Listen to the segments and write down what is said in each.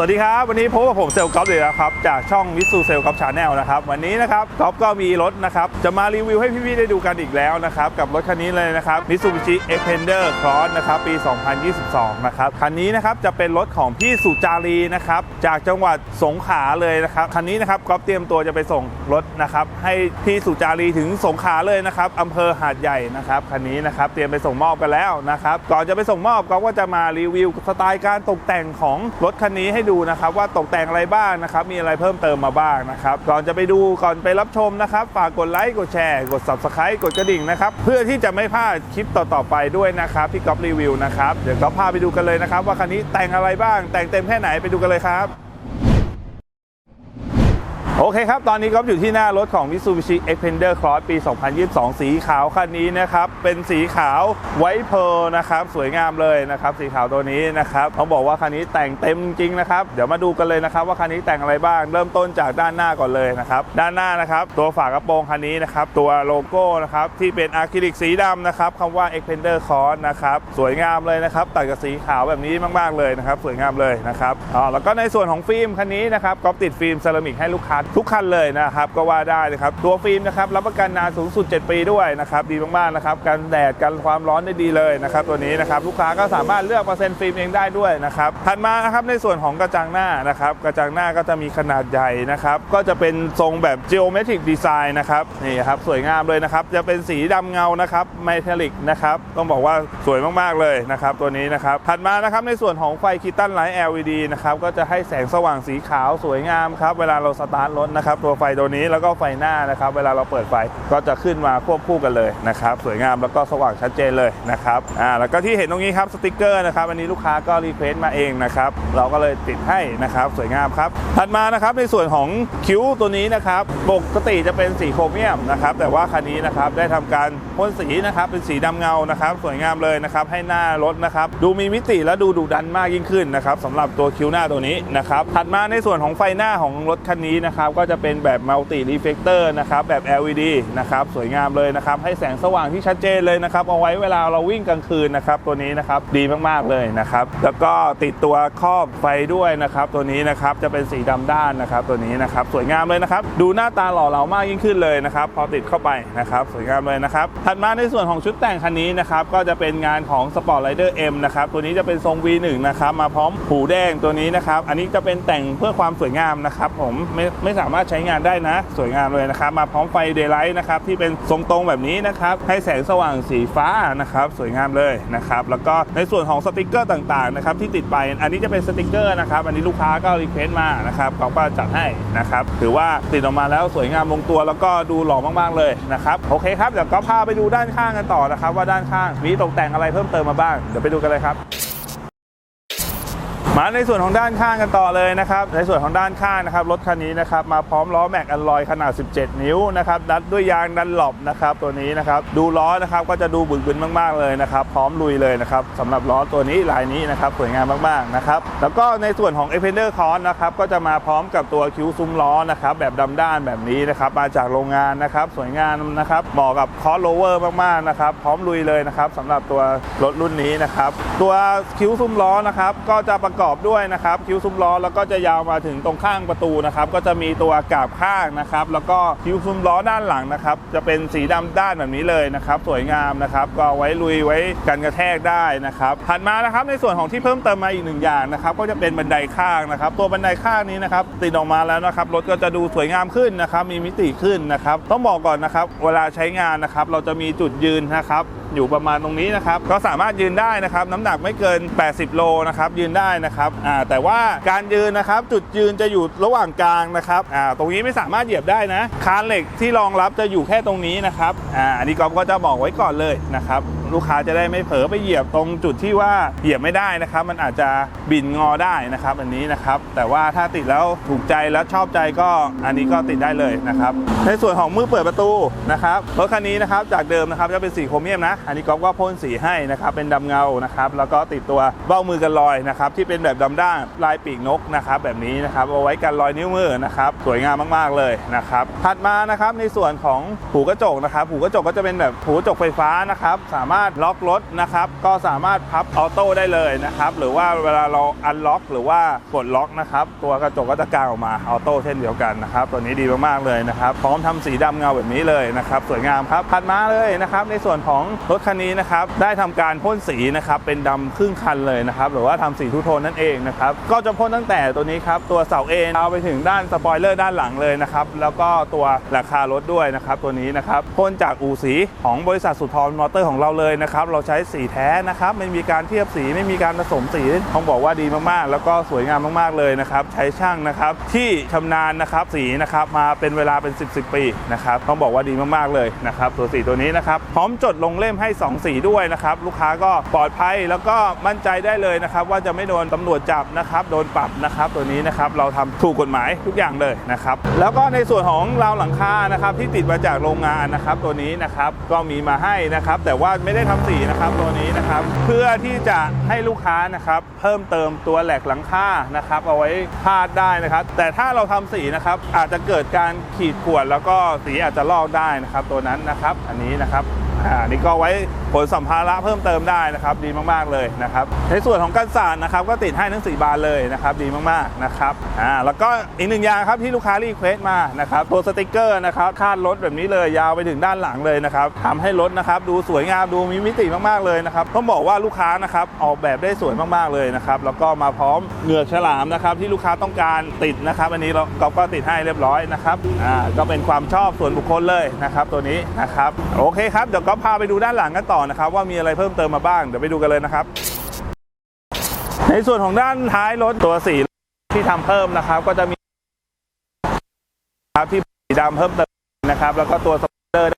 สวัสดีครับ วันนี้พบกับผมเซลล์ก๊อฟเลยนะครับ จากช่องมิสูเซลล์ก๊อฟชาแนลนะครับ วันนี้นะครับก๊อฟก็มีรถนะครับ จะมารีวิวให้พี่ๆได้ดูกันอีกแล้วนะครับ กับรถคันนี้เลยนะครับ Mitsubishi Xpander Cross นะครับ ปี 2022 นะครับ คันนี้นะครับจะเป็นรถของพี่สุจารีนะครับ จากจังหวัดสงขลาเลยนะครับ คันนี้นะครับก๊อฟเตรียมตัวจะไปส่งรถนะครับ ให้พี่สุจารีถึงสงขลาเลยนะครับอำเภอหาดใหญ่นะครับ คันนี้นะครับเตรียมไปส่งมอบกันแล้วนะครับ ก่อนจะไปส่งมอบก๊อฟก็จะมารีวิวสไตล์การตกแต่งของรถคันนี้ให้ดูนะครับว่าตกแต่งอะไรบ้างนะครับมีอะไรเพิ่มเติมมาบ้างนะครับก่อนจะไปดูก่อนไปรับชมนะครับฝากกดไลค์กดแชร์กด subscribe กดกระดิ่งนะครับเพื่อที่จะไม่พลาดคลิปต่อๆไปด้วยนะครับที่ก๊อฟรีวิวนะครับเดี๋ยวก๊อฟพาไปดูกันเลยนะครับว่าคันนี้แต่งอะไรบ้างแต่งเต็มแค่ไหนไปดูกันเลยครับ โอเคครับ ตอนนี้ก็อยู่ที่หน้ารถของ Mitsubishi Xpander Cross ปี 2022 สีขาวคันนี้นะครับ เป็นสีขาวไวท์เพลนะครับ สวยงามเลยนะครับ สีขาวตัวนี้นะครับต้องบอกว่าคันนี้แต่งเต็มจริงนะครับ เดี๋ยวมาดูกันเลยนะครับ ว่าคันนี้แต่งอะไรบ้าง เริ่มต้นจากด้านหน้าก่อนเลยนะครับ ด้านหน้านะครับ ตัวฝากระโปรงคันนี้นะครับ ตัวโลโก้นะครับ ที่เป็นอะคริลิกสีดำนะครับคำว่า Xpander Cross นะครับ สวยงามเลยนะครับ ตัดกับสีขาวแบบนี้มาก ๆเลยนะครับ สวยงามเลยนะครับอ่าแล้วก็ในส่วนของฟิล์มคันนี้นะครับก็ติดฟิล์มเซรามิกให้ลูกค้าทุกคันเลยนะครับก็ว่าได้นะครับตัวฟิล์มนะครับรับประกันนานสูงสุด 7 ปีด้วยนะครับดีมากๆนะครับกันแดดกันความร้อนได้ดีเลยนะครับตัวนี้นะครับลูกค้าก็สามารถเลือกเปอร์เซ็นต์ฟิล์มเองได้ด้วยนะครับถัดมานะครับในส่วนของกระจังหน้านะครับกระจังหน้าก็จะมีขนาดใหญ่นะครับก็จะเป็นทรงแบบ geometric design นะครับนี่ครับสวยงามเลยนะครับจะเป็นสีดำเงานะครับ metallic นะครับต้องบอกว่าสวยมากๆเลยนะครับตัวนี้นะครับถัดมานะครับในส่วนของไฟคิตตันไลท์ LED นะครับก็จะให้แสงสว่างสีขาวสวยงามครับเวลาเราสตาร์ทรถนะครับ ตัวไฟตัวนี้แล้วก็ไฟหน้านะครับ เวลาเราเปิดไฟก็จะขึ้นมาควบคู่กันเลยนะครับ สวยงามแล้วก็สว่างชัดเจนเลยนะครับอ่าแล้วก็ที่เห็นตรงนี้ครับสติกเกอร์นะครับอันนี้ลูกค้าก็รีเควสต์มาเองนะครับเราก็เลยติดให้นะครับสวยงามครับถัดมานะครับในส่วนของคิ้วตัวนี้นะครับปกติจะเป็นสีโครเมียมนะครับแต่ว่าคันนี้นะครับได้ทำการ พ่นสีนะครับเป็นสีดำเงานะครับสวยงามเลยนะครับให้หน้ารถนะครับดูมีมิติและดูดุดันมากยิ่งขึ้นนะครับสำหรับตัวคิ้วหน้าตัวนี้นะครับถัดมาในส่วนของไฟหน้าของรถคันนี้นะครับก็จะเป็นแบบมัลติรีเฟกเตอร์นะครับแบบ LED นะครับสวยงามเลยนะครับให้แสงสว่างที่ชัดเจนเลยนะครับเอาไว้เวลาเราวิ่งกลางคืนนะครับตัวนี้นะครับดีมากๆเลยนะครับแล้วก็ติดตัวครอบไฟด้วยนะครับตัวนี้นะครับจะเป็นสีดำด้านนะครับตัวนี้นะครับสวยงามเลยนะครับดูหน้าตาหล่อเหลามากยิ่งขึ้นเลยนะครับพอติดเข้าไปนะครับสวยงามเลยนะครับถัดมาในส่วนของชุดแต่งคันนี้นะครับก็จะเป็นงานของ Sport Rider M นะครับตัวนี้จะเป็นทรง V1 นะครับมาพร้อมหูแดงตัวนี้นะครับอันนี้จะเป็นแต่งเพื่อความสวยงามนะครับผมไม่ไม่สามารถใช้งานได้นะ สวยงามเลยนะครับมาพร้อมไฟเดย์ไลท์นะครับที่เป็นทรงตรงแบบนี้นะครับให้แสงสว่างสีฟ้านะครับสวยงามเลยนะครับแล้วก็ในส่วนของสติกเกอร์ต่างๆนะครับที่ติดไปอันนี้จะเป็นสติกเกอร์นะครับอันนี้ลูกค้าก็รีเควสต์มานะครับเขาก็จัดให้นะครับถือว่าติดออกมาแล้วสวยงามลงตัว แล้วก็ดูหล่อมากๆเลยนะครับโอเคครับเดี๋ยวก็พาไปดูด้านข้างกันต่อนะครับ ว่าด้านข้างมีตกแต่งอะไรเพิ่มเติมมาบ้าง เดี๋ยวไปดูกันเลยครับ มาในส่วนของด้านข้างกันต่อเลยนะครับ ในส่วนของด้านข้างนะครับรถคันนี้นะครับมาพร้อมล้อแม็กอลลอยขนาด 17 นิ้วนะครับดัดด้วยยางดันหลบนะครับตัวนี้นะครับดูล้อนะครับก็จะดูบึกบึนมาก ๆเลยนะครับ พร้อมลุยเลยนะครับสำหรับล้อตัวนี้ลายนี้นะครับสวยงามมากๆนะครับแล้วก็ในส่วนของ e x p e n d e r c o n นะครับก็จะมาพร้อมกับตัวคิ้วซุ้มล้อนะครับแบบดำด้านแบบนี้นะครับมาจากโรงงานนะครับสวยงามนะครับเหมาะกับคอสโลเวอร์มากๆนะครับพร้อมลุยเลยนะครับสำหรับตัวรถรุ่นนี้นะครับตัวคิ้วซุ้มล้อนะครับก็จะประกอบอบด้วยนะครับ คิ้วซุ้มล้อแล้วก็จะยาวมาถึงตรงข้างประตูนะครับ ก็จะมีตัวกาบข้างนะครับ แล้วก็คิ้วซุ้มล้อด้านหลังนะครับ จะเป็นสีดำด้านแบบนี้เลยนะครับ สวยงามนะครับ ก็ไว้ลุยไว้กันกระแทกได้นะครับถัดมานะครับในส่วนของที่เพิ่มเติมมาอีกหนึ่งอย่างนะครับ ก็จะเป็นบันไดข้างนะครับ ตัวบันไดข้างนี้นะครับติดออกมาแล้วนะครับรถก็จะดูสวยงามขึ้นนะครับ มีมิติขึ้นนะครับ ต้องบอกก่อนนะครับ เวลาใช้งานนะครับ เราจะมีจุดยืนนะครับอยู่ประมาณตรงนี้นะครับ ก็สามารถยืนได้นะครับ น้ำหนักไม่เกิน 80 โลนะครับยืนได้นะครับครับแต่ว่าการยืนนะครับจุดยืนจะอยู่ระหว่างกลางนะครับตรงนี้ไม่สามารถเหยียบได้นะคานเหล็กที่รองรับจะอยู่แค่ตรงนี้นะครับอ,อันนี้กอฟก็จะบอกไว้ก่อนเลยนะครับ ลูกค้าจะได้ไม่เผลอไปเหยียบตรงจุดที่ว่าเหยียบไม่ได้นะครับ มันอาจจะบินงอได้นะครับ อันนี้นะครับ แต่ว่าถ้าติดแล้วถูกใจแล้วชอบใจก็อันนี้ก็ติดได้เลยนะครับ ในส่วนของมือเปิดประตูนะครับรถคันนี้นะครับจากเดิมนะครับจะเป็นสีโครเมียมนะ อันนี้ก๊อฟก็พ่นสีให้นะครับ เป็นดำเงานะครับ แล้วก็ติดตัวเบ้ามือกันรอยนะครับที่เป็นแบบดำด้านลายปีกนกนะครับแบบนี้นะครับเอาไว้กันรอยนิ้วมือนะครับสวยงามมากๆเลยนะครับถัดมานะครับในส่วนของหูกระจกนะครับหูกระจกก็จะเป็นแบบหูกระจกไฟฟ้านะครับสามารถารถล็อกรถนะครับ ก็สามารถพับออโต้ได้เลยนะครับ หรือว่าเวลาเราอันล็อก หรือว่าปลดล็อกนะครับ ตัวกระจกก็จะกางออกมาออโต้เช่นเดียวกันนะครับ ตัวนี้ดีมากๆเลยนะครับ พร้อมทำสีดำเงาแบบนี้เลยนะครับ สวยงามครับถัดมาเลยนะครับ ในส่วนของรถคันนี้นะครับ ได้ทำการพ่นสีนะครับ เป็นดำครึ่งคันเลยนะครับ หรือว่าทำสีทูโทนนั่นเองนะครับ ก็จะพ่นตั้งแต่ตัวนี้ครับ ตัวเสาเอ็นเอาไปถึงด้านสปอยเลอร์ด้านหลังเลยนะครับ แล้วก็ตัวหลังคารถด้วยนะครับ ตัวนี้นะครับ พ่นจากอู่สีของบริษัทสุทรมอเตอร์ของเราเลยยนะครับ เราใช้สีแท้นะครับ ไม่มีการเทียบสีไม่มีการผสมสีต้องบอกว่าดีมากๆ แล้วก็สวยงามมากๆเลยนะครับ ใช้ช่างนะครับที่ชำนาญนะครับสีนะครับมาเป็นเวลาเป็น 10 10ปีนะครับต้องบอกว่าดีมากๆเลยนะครับตัวสีตัวนี้นะครับพร้อมจดลงเล่มให้ 2 สีด้วยนะครับลูกค้าก็ปลอดภัยแล้วก็มั่นใจได้เลยนะครับ ว่าจะไม่โดนตำรวจจับนะครับโดนปรับนะครับตัวนี้นะครับเราทำถูกกฎหมายทุกอย่างเลยนะครับแล้วก็ในส่วนของราวหลังคานะครับที่ติดมาจากโรงงานนะครับตัวนี้นะครับก็มีมาให้นะครับแต่ว่าไม่ได้ได้ทำสีนะครับตัวนี้นะครับ เพื่อที่จะให้ลูกค้านะครับเพิ่มเติมตัวแหลกหลังคานะครับ เอาไว้พาดได้นะครับ แต่ถ้าเราทำสีนะครับอาจจะเกิดการขีดข่วนแล้วก็สีอาจจะลอกได้นะครับ ตัวนั้นนะครับ อันนี้นะครับ อ่านี่ก็ไว้ผลสัมภาระเพิ่มเติมได้นะครับ ดีมากๆเลยนะครับ ในส่วนของกันสาดนะครับ ก็ติดให้ทั้งสีบานเลยนะครับ ดีมากๆนะครับอ่าแล้วก็อีกหนึ่งอย่างครับที่ลูกค้ารีเควสต์มานะครับตัวสติกเกอร์นะครับคาดรถแบบนี้เลยยาวไปถึงด้านหลังเลยนะครับทำให้รถนะครับดูสวยงามดูมีมิติมากๆเลยนะครับต้องบอกว่าลูกค้านะครับออกแบบได้สวยมากๆเลยนะครับแล้วก็มาพร้อมเหงือกฉลามนะครับที่ลูกค้าต้องการติดนะครับอันนี้เราก็ก็ติดให้เรียบร้อยนะครับอ่าก็เป็นความชอบส่วนบุคคลเลยนะครับ ตัวนี้นะครับโอเคครับเดี๋ยวก็พาไปดูด้านหลังกันต่อนะครับ ว่ามีอะไรเพิ่มเติมมาบ้าง เดี๋ยวไปดูกันเลยนะครับ ในส่วนของด้านท้ายรถตัวสีที่ทำเพิ่มนะครับ ก็จะมีครับที่สีดำเพิ่มเติมนะครับ แล้วก็ตัวสปอยเลอร์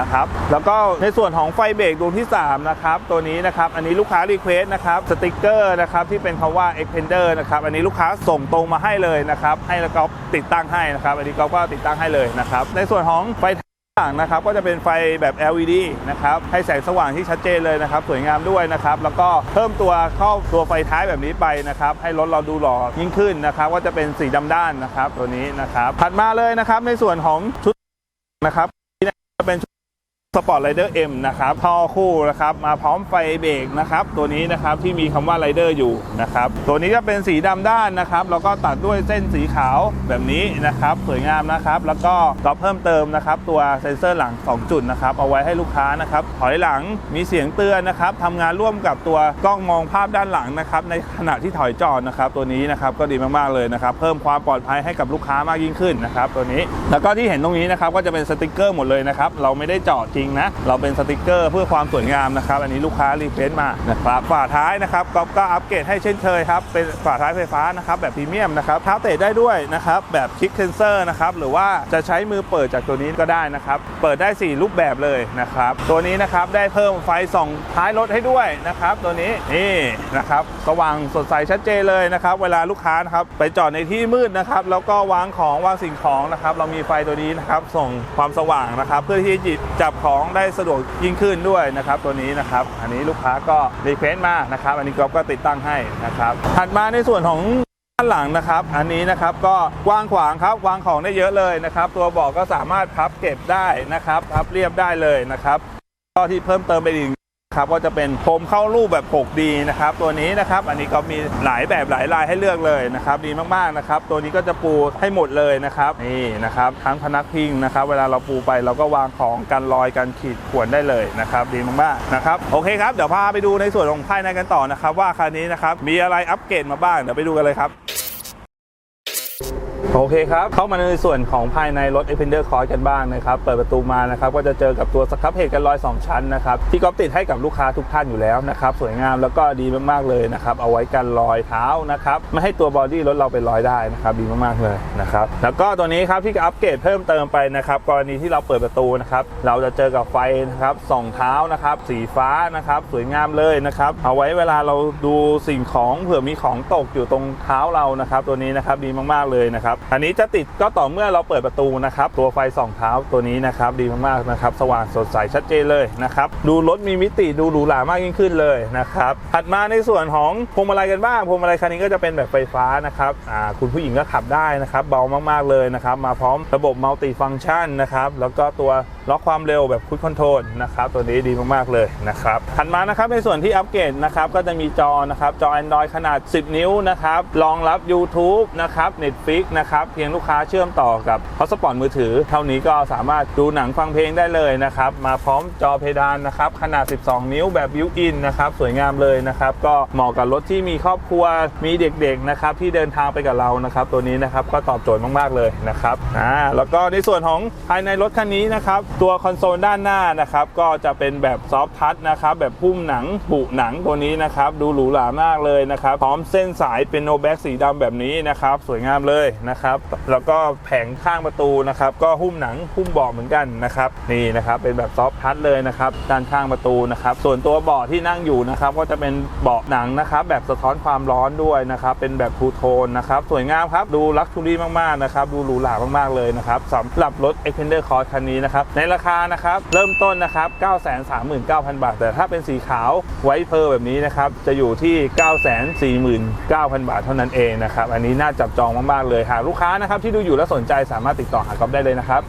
นะครับ แล้วก็ในส่วนของไฟเบรกดวงที่ 3 นะครับ ตัวนี้นะครับ อันนี้ลูกค้ารีเควสต์นะครับสติกเกอร์นะครับที่เป็นคำว่า Expander นะครับ อันนี้ลูกค้าส่งตรงมาให้เลยนะครับ ให้แล้วก็ติดตั้งให้นะครับ อันนี้ก็ก็ติดตั้งให้เลยนะครับ ในส่วนของไฟ ต่างนะครับก็จะเป็นไฟแบบ LED นะครับให้แสงสว่างที่ชัดเจนเลยนะครับสวยงามด้วยนะครับแล้วก็เพิ่มตัวเข้าตัวไฟท้ายแบบนี้ไปนะครับให้รถเราดูหล่อยิ่งขึ้นนะครับว่าจะเป็นสีดำด้านนะครับตัวนี้นะครับถัดมาเลยนะครับในส่วนของชุดนะครับนี่จะเป็นชุด สปอร์ตไรเดอร์ M นะครับท่อคู่นะครับมาพร้อมไฟเบรกนะครับตัวนี้นะครับที่มีคำว่าไรเดอร์อยู่นะครับตัวนี้ก็เป็นสีดำด้านนะครับแล้วก็ตัดด้วยเส้นสีขาวแบบนี้นะครับสวยงามนะครับ แล้วก็ก็เพิ่มเติมนะครับตัวเซ็นเซอร์หลัง 2 จุดนะครับเอาไว้ให้ลูกค้านะครับถอยหลังมีเสียงเตือนนะครับทำงานร่วมกับตัวกล้องมองภาพด้านหลังนะครับในขณะที่ถอยจอดนะครับตัวนี้นะครับก็ดีมากๆเลยนะครับเพิ่มความปลอดภัยให้กับลูกค้ามากยิ่งขึ้นนะครับตัวนี้ แล้วก็ที่เห็นตรงนี้นะครับก็จะเป็นสติกเกอร์หมดเลยนะครับเราไม่ได้จอดริงนะ เราเป็นสติกเกอร์เพื่อความสวยงามนะครับ อันนี้ลูกค้ารีเควสต์มานะครับฝาท้ายนะครับก็ก็อัปเกรดให้เช่นเคยครับ เป็นฝาท้ายไฟฟ้านะครับแบบพรีเมียมนะครับเท้าเตะได้ด้วยนะครับแบบคลิกเซนเซอร์นะครับหรือว่าจะใช้มือเปิดจากตัวนี้ก็ได้นะครับเปิดได้ 4 รูปแบบเลยนะครับตัวนี้นะครับได้เพิ่มไฟส่องท้ายรถให้ด้วยนะครับตัวนี้นี่นะครับสว่างสดใสชัดเจนเลยนะครับเวลาลูกค้านะครับไปจอดในที่มืดนะครับแล้วก็วางของวางสิ่งของนะครับเรามีไฟตัวนี้นะครับส่งความสว่างนะครับ เพื่อที่จะจับของได้สะดวกยิ่งขึ้นด้วยนะครับ ตัวนี้นะครับ อันนี้ลูกค้าก็รีเควสต์มานะครับ อันนี้ก๊อฟก็ติดตั้งให้นะครับ ถัดมาในส่วนของด้านหลังนะครับ อันนี้นะครับก็กว้างขวางครับวางของได้เยอะเลยนะครับ ตัวเบอกก็สามารถพับเก็บได้นะครับ พับเรียบได้เลยนะครับก็ที่เพิ่มเติมไปอีก ครับก็จะเป็นโคมเข้ารูปแบบ 6D นะครับตัวนี้นะครับอันนี้ก็มีหลายแบบหลายลายให้เลือกเลยนะครับดีมากๆนะครับตัวนี้ก็จะปูให้หมดเลยนะครับนี่นะครับทั้งพนักพิงนะครับเวลาเราปูไปเราก็วางของกันรอยกันขีดข่วนได้เลยนะครับดีมากๆนะครับโอเคครับเดี๋ยวพาไปดูในส่วนของภายในกันต่อนะครับว่าคันนี้นะครับมีอะไรอัปเกรดมาบ้างเดี๋ยวไปดูกันเลยครับ โอเคครับ เข้ามาในส่วนของภายในรถ e x p e n d e r Cross กันบ้างนะครับ เปิดประตูมานะครับ ก็จะเจอกับตัวสครับเพจกันลอย 2 ชั้นนะครับ ที่ก๊อฟติดให้กับลูกค้าทุกท่านอยู่แล้วนะครับ สวยงามแล้วก็ดีมาก ๆ เลยนะครับ เอาไว้กันรอยเท้านะครับ ไม่ให้ตัวบอดี้รถเราเป็นรอยได้นะครับ ดีมาก ๆ เลยนะครับ แล้วก็ตัวนี้ครับที่อัปเกรดเพิ่มเติมไปนะครับกรณีที่เราเปิดประตูนะครับ เราจะเจอกับไฟนะครับส่องเท้านะครับ สีฟ้านะครับ สวยงามเลยนะครับ เอาไว้เวลาเราดูสิ่งของเผื่อมีของตกอยู่ตรงเท้าเรานะครับ ตัวนี้นะครับดีมากๆเลยนะครับอันนี้จะติดก็ต่อเมื่อเราเปิดประตูนะครับ ตัวไฟส่องเท้าตัวนี้นะครับดีมากๆนะครับ สว่างสดใสชัดเจนเลยนะครับ ดูรถมีมิติดูหรูหรามากยิ่งขึ้นเลยนะครับถัดมาในส่วนของพวงมาลัยกันบ้างพวงมาลัยคันนี้ก็จะเป็นแบบไฟฟ้านะครับอ่าคุณผู้หญิงก็ขับได้นะครับ เบามากๆเลยนะครับ มาพร้อมระบบมัลติฟัง c t ชันนะครับแล้วก็ตัวล็อกความเร็วแบบคุ c คอนโทรลนะครับตัวนี้ดีมากๆเลยนะครับถัดมานะครับในส่วนที่อัปเกรดนะครับก็จะมีจอนะครับจอ Android ขนาด 10 นิ้วนะครับรองรับ YouTube นะครับ Netflix นะครับเพียงลูกค้าเชื่อมต่อกับฮอสปอตมือถือ เท่านี้ก็สามารถดูหนังฟังเพลงได้เลยนะครับ มาพร้อมจอเพดานนะครับ ขนาด 12 นิ้วแบบบิวอินนะครับ สวยงามเลยนะครับ ก็เหมาะกับรถที่มีครอบครัวมีเด็กๆนะครับที่เดินทางไปกับเรานะครับ ตัวนี้นะครับก็ตอบโจทย์มากๆเลยนะครับอ่าแล้วก็ในส่วนของภายในรถคันนี้นะครับตัวคอนโซลด้านหน้านะครับก็จะเป็นแบบซอฟทัชนะครับแบบพุ่มหนังบุหนังตัวนี้นะครับดูหรูหรามากเลยนะครับพร้อมเส้นสายเป็นโนแบ็กสีดำแบบนี้นะครับสวยงามเลยนะครับแล้วก็แผงข้างประตูนะครับ ก็หุ้มหนังหุ้มเบาะเหมือนกันนะครับนี่นะครับเป็นแบบซอฟท์ทัชเลยนะครับด้านข้างประตูนะครับ ส่วนตัวเบาะที่นั่งอยู่นะครับ ก็จะเป็นเบาะหนังนะครับ แบบสะท้อนความร้อนด้วยนะครับ เป็นแบบทูโทนนะครับสวยงามครับดูลักชูรี่มากๆนะครับ ดูหรูหรามากๆเลยนะครับสำหรับรถ Expander Cross คันนี้นะครับ ในราคานะครับเริ่มต้นนะครับ939,000 บาท แต่ถ้าเป็นสีขาวไวท์เพร์ลแบบนี้นะครับ จะอยู่ที่ 949,000 บาทเท่านั้นเองนะครับ อันนี้น่าจับจองมากๆเลยหากลูกค้านะครับที่ดูอยู่และสนใจสามารถติดต่อหากอฟได้เลยนะครับ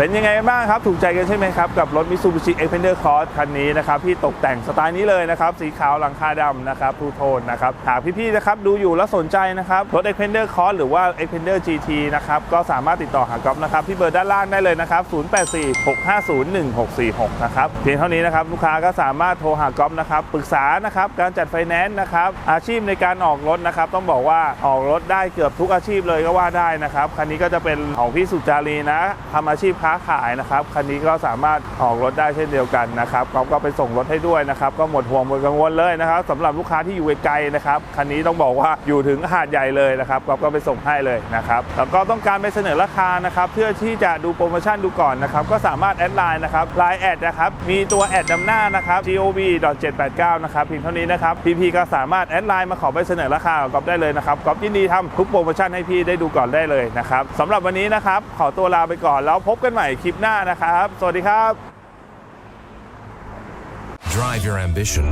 เป็นยังไงบ้างครับ ถูกใจกันใช่ไหมครับ กับรถ Mitsubishi Xpander Cross คันนี้นะครับที่ตกแต่งสไตล์นี้เลยนะครับ สีขาวหลังคาดำนะครับทูโทนนะครับ หากพี่ๆนะครับดูอยู่แล้วสนใจนะครับ รถ Xpander Cross หรือว่า Xpander GT นะครับ ก็สามารถติดต่อหาก๊อฟนะครับ ที่เบอร์ด้านล่างได้เลยนะครับ 0846501646 นะครับ เพียงเท่านี้นะครับ ลูกค้าก็สามารถโทรหาก๊อฟนะครับปรึกษานะครับการจัดไฟแนนซ์นะครับอาชีพในการออกรถนะครับต้องบอกว่าออกรถได้เกือบทุกอาชีพเลยก็ว่าได้นะครับคันนี้ก็จะเป็นของพี่สุจารีนะทำอาชีพค้าขายนะครับคันนี้ก็สามารถออกรถได้เช่นเดียวกันนะครับก๊อฟก็ไปส่งรถให้ด้วยนะครับก็หมดห่วงหมดกังวลเลยนะครับสำหรับลูกค้าที่อยู่ไกลๆนะครับคันนี้ต้องบอกว่าอยู่ถึงหาดใหญ่เลยนะครับก๊อฟก็ไปส่งให้เลยนะครับแล้วก็ต้องการไปเสนอราคานะครับเพื่อที่จะดูโปรโมชั่นดูก่อนนะครับก็สามารถแอดไลน์นะครับไลน์แอดนะครับมีตัวแอดนำหน้านะครับ gov.789 นะครับเพียงเท่านี้นะครับพีพีก็สามารถแอดไลน์มาขอไปเสนอราคากับก๊อฟได้เลยนะครับก๊อฟยินดีทำทุกโปรโมชั่นให้พี่ได้ดูก่อนได้เลยนะครับสำหรับวันนี้นะครับขอตัวลาไปก่อนแล้วพบกันใหม่คลิปหน้านะครับ สวัสดีครับ Drive your ambition.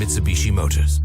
Mitsubishi Motors.